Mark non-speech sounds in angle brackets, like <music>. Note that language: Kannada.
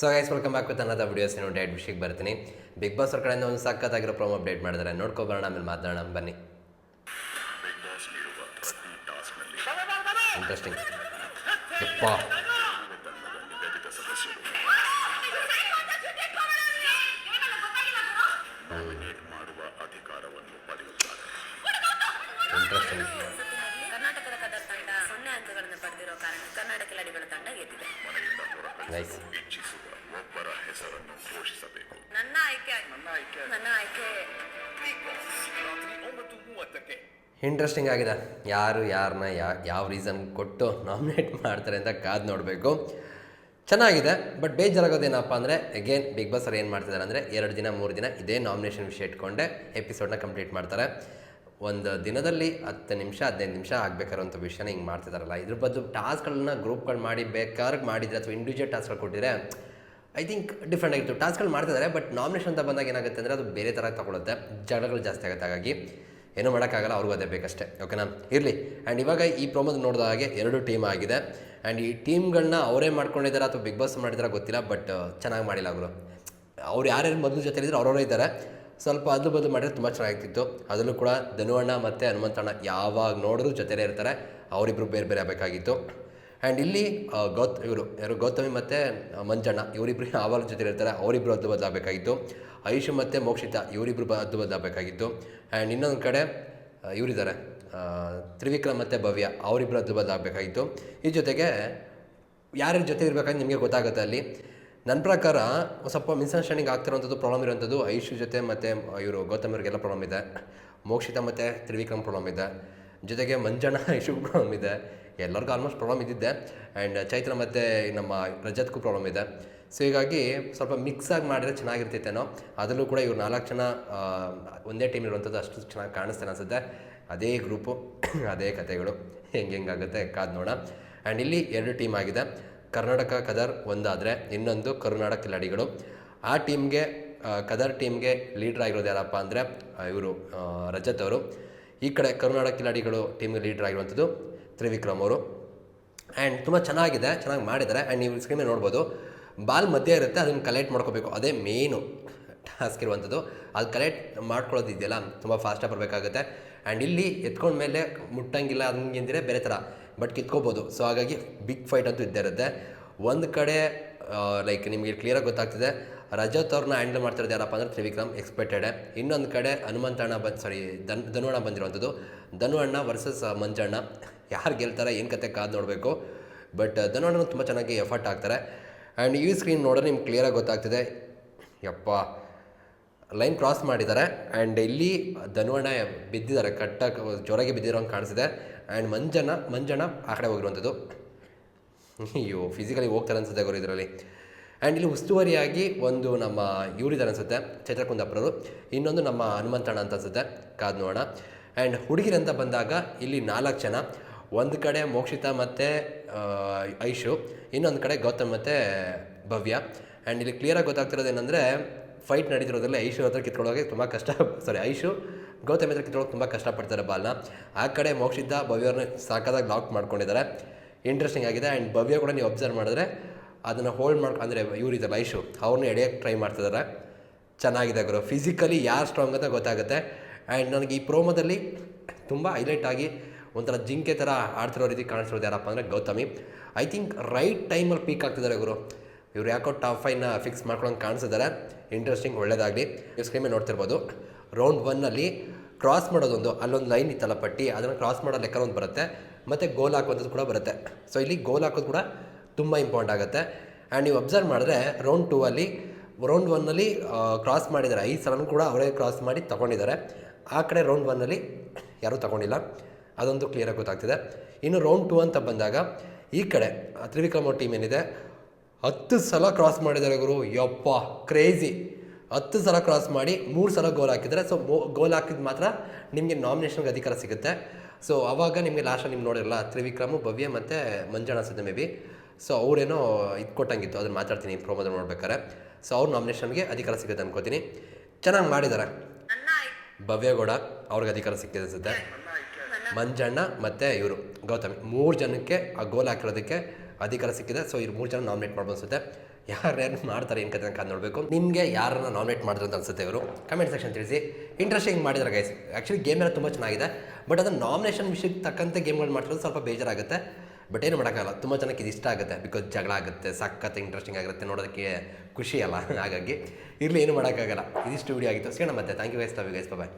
So guys welcome back with ಅನ್ನದ ವಿಡಿಯೋಸ್ ನೋಡಿ ಡೇಟ್ ವಿಷಯಕ್ಕೆ ಬರ್ತೀನಿ. ಬಿಗ್ ಬಾಸ್ ಅವ್ರ ಕಡೆಯಿಂದ ಒಂದು ಸಖತ್ತಾಗಿರೋ ಪ್ರೋಮೋ ಅಪ್ಡೇಟ್ ಮಾಡಿದ್ದಾರೆ ನೋಡ್ಕೊಬರೋಣ ಆಮೇಲೆ ಮಾತಾಡೋಣ. ಬನ್ನಿ. ಇಂಟ್ರೆಸ್ಟಿಂಗ್ ಇಂಟ್ರೆಸ್ಟಿಂಗ್ ಕರ್ನಾಟಕದ ತಂಡ ಸೊನ್ನೆ ಅಂಕಗಳನ್ನು ಪಡೆದಿರೋ ಕಾರಣ ಕರ್ನಾಟಕ ತಂಡ ಗೆದ್ದಿದೆ. ನೈಸ್ ಇಂಟ್ರೆಸ್ಟಿಂಗ್ ಆಗಿದೆ. ಯಾರು ಯಾರನ್ನ ಯಾವ ರೀಸನ್ ಕೊಟ್ಟು ನಾಮಿನೇಟ್ ಮಾಡ್ತಾರೆ ಅಂತ ಕಾದು ನೋಡಬೇಕು. ಚೆನ್ನಾಗಿದೆ ಬಟ್ ಬೇಜಾರಾಗೋದೇನಪ್ಪ ಅಂದರೆ ಅಗೇನ್ ಬಿಗ್ ಬಾಸ್ ಅವ್ರು ಏನು ಮಾಡ್ತಿದ್ದಾರೆ ಅಂದರೆ, ಎರಡು ದಿನ, ಮೂರು ದಿನ ಇದೇ ನಾಮಿನೇಷನ್ ವಿಷಯ ಇಟ್ಕೊಂಡೆ ಎಪಿಸೋಡ್ನ ಕಂಪ್ಲೀಟ್ ಮಾಡ್ತಾರೆ. ಒಂದು ದಿನದಲ್ಲಿ ಹತ್ತು ನಿಮಿಷ, ಹದಿನೈದು ನಿಮಿಷ ಆಗಬೇಕಾಗಿರೋಂಥ ವಿಷಯನ ಹಿಂಗೆ ಮಾಡ್ತಿದ್ದಾರಲ್ಲ ಇದ್ರ ಬದಲು ಟಾಸ್ಕ್ಗಳನ್ನ ಗ್ರೂಪ್ಗಳು ಮಾಡಿ ಬೇಕಾದ್ರೆ ಮಾಡಿದರೆ ಅಥವಾ ಇಂಡಿವಿಜುವಲ್ ಟಾಸ್ಕ್ಗಳು ಕೊಟ್ಟಿದ್ರೆ ಐ ಥಿಂಕ್ ಡಿಫ್ರೆಂಟ್ ಆಗಿತ್ತು. ಟಾಸ್ಕ್ಗಳು ಮಾಡ್ತಿದ್ದಾರೆ ಬಟ್ ನಾಮಿನೇಷನ್ ಅಂತ ಬಂದಾಗ ಏನಾಗುತ್ತೆ ಅಂದರೆ, ಅದು ಬೇರೆ ಥರ ತಗೊಳುತ್ತೆ. ಜಗಳಗಳು ಜಾಸ್ತಿ ಆಗುತ್ತೆ ಹಾಗಾಗಿ. ಏನೂ ಮಾಡೋಕ್ಕಾಗಲ್ಲ, ಅವ್ರಿಗೂ ಅದೇ ಬೇಕಷ್ಟೇ. ಓಕೆನಾ ಇರಲಿ. ಆ್ಯಂಡ್ ಇವಾಗ ಈ ಪ್ರೋಮೋದ ನೋಡಿದ ಹಾಗೆ ಎರಡು ಟೀಮ್ ಆಗಿದೆ. ಆ್ಯಂಡ್ ಈ ಟೀಮ್ಗಳನ್ನ ಅವರೇ ಮಾಡ್ಕೊಂಡಿದ್ದಾರೆ ಅಥವಾ ಬಿಗ್ ಬಾಸ್ ಮಾಡಿದಾರ ಗೊತ್ತಿಲ್ಲ ಬಟ್ ಚೆನ್ನಾಗಿ ಮಾಡಿಲ್ಲ ಅವರು. ಅವ್ರು ಯಾರ್ಯಾರು ಮೊದಲು ಜೊತೆ ಇದ್ದರೆ ಅವರವರೇ ಇದ್ದಾರೆ. ಸ್ವಲ್ಪ ಅದಲು ಬದಲು ಮಾಡಿದ್ರೆ ತುಂಬ ಚೆನ್ನಾಗಿತ್ತು ಅದರಲ್ಲೂ ಕೂಡ ಧನುವಣ್ಣ ಮತ್ತು ಹನುಮಂತಣ್ಣ ಯಾವಾಗ ನೋಡಿದ್ರು ಜೊತೆಲೇ ಇರ್ತಾರೆ. ಅವರಿಬ್ಬರು ಬೇರೆ ಬೇರೆ ಆಗಬೇಕಾಗಿತ್ತು. ಆ್ಯಂಡ್ ಇಲ್ಲಿ ಗೌತ, ಇವರು, ಯಾರು, ಗೌತಮಿ ಮತ್ತು ಮಂಜಣ್ಣ ಇವರಿಬ್ಬರು ಅವರ <laughs> ಜೊತೆ ಇರ್ತಾರೆ ಅವರಿಬ್ಬರು ಹದ್ದು ಬದಲಾಗಬೇಕಾಗಿತ್ತು ಐಶು ಮತ್ತು ಮೋಕ್ಷಿತ ಇವರಿಬ್ಬರು ಬ ಹದ್ದು ಬದಲಾಗಬೇಕಾಗಿತ್ತು ಆ್ಯಂಡ್ ಇನ್ನೊಂದು ಕಡೆ ಇವರಿದ್ದಾರೆ ತ್ರಿವಿಕ್ರಮ್ ಮತ್ತು ಭವ್ಯ ಅವರಿಬ್ಬರು ಅದ್ದು ಬದಲಾಗಬೇಕಾಗಿತ್ತು ಈ ಜೊತೆಗೆ, ಯಾರ್ಯಾರ ಜೊತೆ ಇರಬೇಕಂತ ನಿಮಗೆ ಗೊತ್ತಾಗುತ್ತೆ ಅಲ್ಲಿ. ನನ್ನ ಪ್ರಕಾರ ಸ್ವಲ್ಪ ಮಿಸ್ಅಂಡರ್ಸ್ಟ್ಯಾಂಡಿಂಗ್ ಆಗ್ತಿರೋಂಥದ್ದು ಪ್ರಾಬ್ಲಮ್ ಇರೋಂಥದ್ದು, ಐಶು ಜೊತೆ ಮತ್ತು ಇವರು, ಗೌತಮ್ ಅವ್ರಿಗೆಲ್ಲ ಪ್ರಾಬ್ಲಮ್ ಇದೆ. ಮೋಕ್ಷಿತ ಮತ್ತು ತ್ರಿವಿಕ್ರಮ್ ಪ್ರಾಬ್ಲಮ್ ಇದೆ. ಜೊತೆಗೆ ಮಂಜಣ್ಣ ಐಶು ಪ್ರಾಬ್ಲಮ್ ಇದೆ. ಎಲ್ಲರಿಗೂ ಆಲ್ಮೋಸ್ಟ್ ಪ್ರಾಬ್ಲಮ್ ಇದ್ದಿದ್ದೆ. ಆ್ಯಂಡ್ ಚೈತ್ರ ಮತ್ತು ನಮ್ಮ ರಜತ್ಗೂ ಪ್ರಾಬ್ಲಮ್ ಇದೆ. ಸೊ ಹೀಗಾಗಿ ಸ್ವಲ್ಪ ಮಿಕ್ಸ್ ಆಗಿ ಮಾಡಿದ್ರೆ ಚೆನ್ನಾಗಿರ್ತೈತೇನೋ. ಅದರಲ್ಲೂ ಕೂಡ ಇವ್ರು ನಾಲ್ಕು ಜನ ಒಂದೇ ಟೀಮ್ ಇರುವಂಥದ್ದು ಅಷ್ಟು ಚೆನ್ನಾಗಿ ಕಾಣಿಸ್ತಾನೆ ಅನಿಸುತ್ತೆ. ಅದೇ ಗ್ರೂಪು <coughs> ಅದೇ ಕತೆಗಳು. ಹೆಂಗೆ ಹೆಂಗಾಗುತ್ತೆ ಕಾದು ನೋಡೋಣ. ಆ್ಯಂಡ್ ಇಲ್ಲಿ ಎರಡು ಟೀಮ್ ಆಗಿದೆ. ಕರ್ನಾಟಕ, ಕದರ್ ಒಂದಾದರೆ ಇನ್ನೊಂದು ಕರ್ನಾಟಕ ಕಿಲಾಡಿಗಳು. ಆ ಟೀಮ್ಗೆ ಕದರ್ ಟೀಮ್ಗೆ ಲೀಡ್ರ್ ಆಗಿರೋದು ಯಾರಪ್ಪ ಅಂದರೆ ಇವರು ರಜತ್ ಅವರು. ಈ ಕಡೆ ಕರ್ನಾಟಕ ಕಿಲಾಡಿಗಳು ಟೀಮ್ಗೆ ಲೀಡ್ರ್ ಆಗಿರುವಂಥದ್ದು ತ್ರಿವಿಕ್ರಮ್ ಅವರು. ಆ್ಯಂಡ್ ತುಂಬ ಚೆನ್ನಾಗಿದೆ, ಚೆನ್ನಾಗಿ ಮಾಡಿದ್ದಾರೆ. ಆ್ಯಂಡ್ ನೀವು ಸ್ಕ್ರೀನ್ ನೋಡ್ಬೋದು, ಬಾಲ್ ಮಧ್ಯೆ ಇರುತ್ತೆ, ಅದನ್ನು ಕಲೆಕ್ಟ್ ಮಾಡ್ಕೋಬೇಕು. ಅದೇ ಮೇನು ಟಾಸ್ಕ್ ಇರುವಂಥದ್ದು. ಅದು ಕಲೆಕ್ಟ್ ಮಾಡ್ಕೊಳ್ಳೋದು ಇದೆಯಲ್ಲ ತುಂಬ ಫಾಸ್ಟಾಗಿ ಬರಬೇಕಾಗುತ್ತೆ. ಆ್ಯಂಡ್ ಇಲ್ಲಿ ಎತ್ಕೊಂಡ್ಮೇಲೆ ಮುಟ್ಟಂಗಿಲ್ಲ, ಹಂಗಿಂದ್ರೆ ಬೇರೆ ಥರ. ಬಟ್ ಕಿತ್ಕೋಬೋದು. ಸೊ ಹಾಗಾಗಿ ಬಿಗ್ ಫೈಟ್ ಅಂತೂ ಇದ್ದೇ ಇರುತ್ತೆ. ಒಂದು ಕಡೆ ಲೈಕ್ ನಿಮಗೆ ಕ್ಲಿಯರಾಗಿ ಗೊತ್ತಾಗ್ತಿದೆ. ರಜತ್ ಅವ್ರನ್ನ ಹ್ಯಾಂಡಲ್ ಮಾಡ್ತಿರೋದು ಯಾರಪ್ಪ ಅಂದರೆ ತ್ರಿವಿಕ್ರಮ್ ಎಕ್ಸ್ಪೆಕ್ಟೆಡ್ ಇನ್ನೊಂದು ಕಡೆ ಹನುಮಂತಣ್ಣ ಬಂದು ಸಾರಿ ದನ್ ಧನುವಣ್ಣ ಬಂದಿರುವಂಥದ್ದು. ಧನುವಣ್ಣ ವರ್ಸಸ್ ಮಂಜಣ್ಣ. ಯಾರು ಗೆಲ್ತಾರೆ, ಏನು ಕತೆ ಕಾದು ನೋಡಬೇಕು. ಬಟ್ ಧನುವಣ್ಣ ತುಂಬ ಚೆನ್ನಾಗಿ ಎಫರ್ಟ್ ಆಗ್ತಾರೆ ಆ್ಯಂಡ್ ಈ ಸ್ಕ್ರೀನ್ ನೋಡಿದ್ರೆ ನಿಮ್ಗೆ ಕ್ಲಿಯರಾಗಿ ಗೊತ್ತಾಗ್ತಿದೆ. ಯಪ್ಪ. ಲೈನ್ ಕ್ರಾಸ್ ಮಾಡಿದ್ದಾರೆ. ಆ್ಯಂಡ್ ಇಲ್ಲಿ ಧನುವಣ್ಣ ಬಿದ್ದಿದ್ದಾರೆ. ಕಟ್ಟಾಗಿ ಜೋರಾಗಿ ಬಿದ್ದಿರೋಂಗೆ ಕಾಣಿಸಿದೆ. ಆ್ಯಂಡ್ ಮಂಜಣ್ಣ ಮಂಜಣ್ಣ ಆ ಕಡೆ ಹೋಗಿರುವಂಥದ್ದು. ಅಯ್ಯೋ ಫಿಸಿಕಲಿ ಹೋಗ್ತಾರೆ ಅನ್ಸುತ್ತೆ ಗುರು ಇದರಲ್ಲಿ. ಆ್ಯಂಡ್ ಇಲ್ಲಿ ಉಸ್ತುವಾರಿಯಾಗಿ ಒಂದು ನಮ್ಮ ಇವರಿದ್ದಾರೆ ಅನಿಸುತ್ತೆ ಚೈತ್ರ ಇನ್ನೊಂದು ನಮ್ಮ ಹನುಮಂತಣ್ಣ ಅಂತ ಅನಿಸುತ್ತೆ, ಕಾದ್ ನೋಡೋಣ. ಆ್ಯಂಡ್ ಹುಡುಗಿರಂತ ಬಂದಾಗ ಇಲ್ಲಿ ನಾಲ್ಕು ಜನ, ಒಂದು ಕಡೆ ಮೋಕ್ಷಿತ ಮತ್ತು ಐಶು, ಇನ್ನೊಂದು ಕಡೆ ಗೌತಮ್ ಮತ್ತು ಭವ್ಯ. ಆ್ಯಂಡ್ ಇಲ್ಲಿ ಕ್ಲಿಯರಾಗಿ ಗೊತ್ತಾಗ್ತಿರೋದು ಏನಂದರೆ ಫೈಟ್ ನಡೀತಿರೋದ್ರಲ್ಲಿ ಐಶು ಹತ್ರ ಕಿತ್ಕೊಳ್ಳೋಕೆ ತುಂಬ ಕಷ್ಟ ಸಾರಿ ಐಶು ಗೌತಮ್ ಹತ್ರ ಕಿತ್ಕೊಳ್ಳೋಕೆ ತುಂಬ ಕಷ್ಟಪಡ್ತಾರೆ ಬಾಲ್ನ. ಆ ಕಡೆ ಮೋಕ್ಷಿದ್ದ ಭವ್ಯವ್ರನ್ನ ಸಾಕಾದಾಗ ಲಾಕ್ ಮಾಡ್ಕೊಂಡಿದ್ದಾರೆ. ಇಂಟ್ರೆಸ್ಟಿಂಗ್ ಆಗಿದೆ. ಆ್ಯಂಡ್ ಭವ್ಯ ಕೂಡ ನೀವು ಅಬ್ಸರ್ವ್ ಮಾಡಿದ್ರೆ ಅದನ್ನು ಹೋಲ್ಡ್ ಮಾಡ್ಕೊ, ಅಂದರೆ ಇವರಿದ್ದಾರೆ ಐಶು ಅವ್ರನ್ನ ಎಳೆಯೋಕ್ಕೆ ಟ್ರೈ ಮಾಡ್ತಿದ್ದಾರೆ ಚೆನ್ನಾಗಿದೆ ಗುರು. ಫಿಸಿಕಲಿ ಯಾರು ಸ್ಟ್ರಾಂಗ್ ಅಂತ ಗೊತ್ತಾಗುತ್ತೆ. ಆ್ಯಂಡ್ ನನಗೆ ಈ ಪ್ರೋಮೋದಲ್ಲಿ ತುಂಬ ಹೈಲೈಟ್ ಆಗಿ ಒಂಥರ ಜಿಂಕೆ ಥರ ಆಡ್ತಿರೋ ರೀತಿ ಕಾಣಿಸ್ತಿರೋದು ಯಾರಪ್ಪ ಅಂದರೆ ಗೌತಮಿ. ಐ ಥಿಂಕ್ ರೈಟ್ ಟೈಮಲ್ಲಿ ಪೀಕ್ ಆಗ್ತಿದ್ದಾರೆ ಗುರು. ಇವ್ರು ಯಾಕೋ ಟಾಪ್ ಫೈವ್ನ ಫಿಕ್ಸ್ ಮಾಡ್ಕೊಳಂಗೆ ಕಾಣಿಸಿದ್ದಾರೆ ಇಂಟ್ರೆಸ್ಟಿಂಗ್ ಒಳ್ಳೇದಾಗಲಿ. ನೀವು ಸ್ಕ್ರೀನ್ ಮೇಲೆ ನೋಡ್ತಿರ್ಬೋದು. ರೌಂಡ್ ಒನ್ನಲ್ಲಿ ಕ್ರಾಸ್ ಮಾಡೋದೊಂದು, ಅಲ್ಲೊಂದು ಲೈನ್ ಇತ್ತಲ್ಲ ಪಟ್ಟಿ ಅದನ್ನು ಕ್ರಾಸ್ ಮಾಡೋ ಲೆಕ್ಕ ಒಂದು ಬರುತ್ತೆ. ಮತ್ತು ಗೋಲ್ ಹಾಕುವಂಥದ್ದು ಕೂಡ ಬರುತ್ತೆ. ಸೊ ಇಲ್ಲಿ ಗೋಲ್ ಹಾಕೋದು ಕೂಡ ತುಂಬ ಇಂಪಾರ್ಟೆಂಟ್ ಆಗುತ್ತೆ. ಆ್ಯಂಡ್ ನೀವು ಅಬ್ಸರ್ವ್ ಮಾಡಿದ್ರೆ ರೌಂಡ್ ಟೂ ಅಲ್ಲಿ ರೌಂಡ್ ಒನ್ನಲ್ಲಿ ಕ್ರಾಸ್ ಮಾಡಿದ್ದಾರೆ. ಐದು ಸಲನೂ ಕೂಡ ಅವರೇ ಕ್ರಾಸ್ ಮಾಡಿ ತೊಗೊಂಡಿದ್ದಾರೆ. ಆ ಕಡೆ ರೌಂಡ್ ಒನ್ನಲ್ಲಿ ಯಾರೂ ತಗೊಂಡಿಲ್ಲ. ಅದೊಂದು ಕ್ಲಿಯರಾಗಿ ಗೊತ್ತಾಗ್ತಿದೆ. ಇನ್ನು ರೌಂಡ್ ಟೂ ಅಂತ ಬಂದಾಗ, ಈ ಕಡೆ ತ್ರಿವಿಕ್ರಮ ಟೀಮ್ ಏನಿದೆ? ಹತ್ತು ಸಲ ಕ್ರಾಸ್ ಮಾಡಿದ್ದಾರೆ ಗುರು. ಯಪ್ಪ ಕ್ರೇಜಿ ಹತ್ತು ಸಲ ಕ್ರಾಸ್ ಮಾಡಿ ಮೂರು ಸಲ ಗೋಲ್ ಹಾಕಿದ್ದಾರೆ ಸೊ ಗೋಲ್ ಹಾಕಿದ ಮಾತ್ರ ನಿಮಗೆ ನಾಮಿನೇಷನ್ಗೆ ಅಧಿಕಾರ ಸಿಗುತ್ತೆ. ಸೊ ಅವಾಗ ನಿಮಗೆ ಲಾಸ್ಟಲ್ಲಿ ನಿಮ್ಗೆ ನೋಡಿರಲ್ಲ, ತ್ರಿವಿಕ್ರಮು, ಭವ್ಯ ಮತ್ತು ಮಂಜಣ್ಣ ಅನ್ಸುತ್ತೆ ಮೇ ಬಿ. ಸೊ ಅವರೇನೋ ಇದು ಕೊಟ್ಟಂಗಿತ್ತು, ಅದನ್ನು ಮಾತಾಡ್ತೀನಿ ಪ್ರೋಮೋದಲ್ಲಿ ನೋಡ್ಬೇಕಾರೆ ಸೊ ಅವ್ರ ನಾಮಿನೇಷನ್ಗೆ ಅಧಿಕಾರ ಸಿಗುತ್ತೆ ಅನ್ಕೋತೀನಿ. ಚೆನ್ನಾಗಿ ಮಾಡಿದ್ದಾರೆ ಭವ್ಯಗೌಡ ಅವ್ರಿಗೆ ಅಧಿಕಾರ ಸಿಕ್ಕಿದೆ ಅನ್ಸುತ್ತೆ. ಮಂಜಣ್ಣ ಮತ್ತು ಇವರು, ಗೌತಮಿ. ಮೂರು ಜನಕ್ಕೆ, ಆ ಗೋಲ್ ಹಾಕಿರೋದಕ್ಕೆ ಅಧಿಕಾರ ಸಿಕ್ಕಿದೆ. ಸೊ ಇವ್ರು ಮೂರು ಜನ ನಾಮಿನೇಟ್ ಮಾಡ್ಬೋದು ಅನ್ಸುತ್ತೆ. ಯಾರ್ಯಾರು ಮಾಡ್ತಾರೆ ಏನು ಕತೆ ಅಂತ ನೋಡಬೇಕು. ನಿಮಗೆ ಯಾರನ್ನ ನಾಮಿನೇಟ್ ಮಾಡಿದ್ರು ಅಂತ ಅನ್ಸುತ್ತೆ ಇವರು? ಕಮೆಂಟ್ ಸೆಕ್ಷನ್ ತಿಳಿಸಿ. ಇಂಟ್ರೆಸ್ಟಿಂಗ್ ಮಾಡಿದ್ದಾರೆ ಗೈಸ್ ಆ್ಯಕ್ಚುಲಿ ಗೇಮ್ ಎಲ್ಲ ತುಂಬ ಚೆನ್ನಾಗಿದೆ. ಬಟ್ ಅದನ್ನು ನಾಮಿನೇಷನ್ ವಿಷಯಕ್ಕೆ ತಕ್ಕಂತೆ ಗೇಮ್ಗಳು ಮಾಡ್ತಿರೋದು ಸ್ವಲ್ಪ ಬೇಜಾರಾಗುತ್ತೆ. ಬಟ್ ಏನು ಮಾಡೋಕ್ಕಾಗಲ್ಲ. ತುಂಬ ಜನಕ್ಕೆ ಇದು ಇಷ್ಟ ಆಗುತ್ತೆ. ಬಿಕಾಸ್ ಜಗಳ ಆಗುತ್ತೆ, ಸಖತ್ ಇಂಟ್ರೆಸ್ಟಿಂಗ್ ಆಗಿರುತ್ತೆ, ನೋಡೋದಕ್ಕೆ ಖುಷಿ ಅಲ್ಲ. <laughs> ಹಾಗಾಗಿ ಇರಲಿ, ಏನು ಮಾಡೋಕ್ಕಾಗಲ್ಲ. ಇದಿಷ್ಟು ವಿಡಿಯೋ ಆಗಿತ್ತು. ಸಿಗೋಣ ಮತ್ತೆ. Thank you guys love guys bye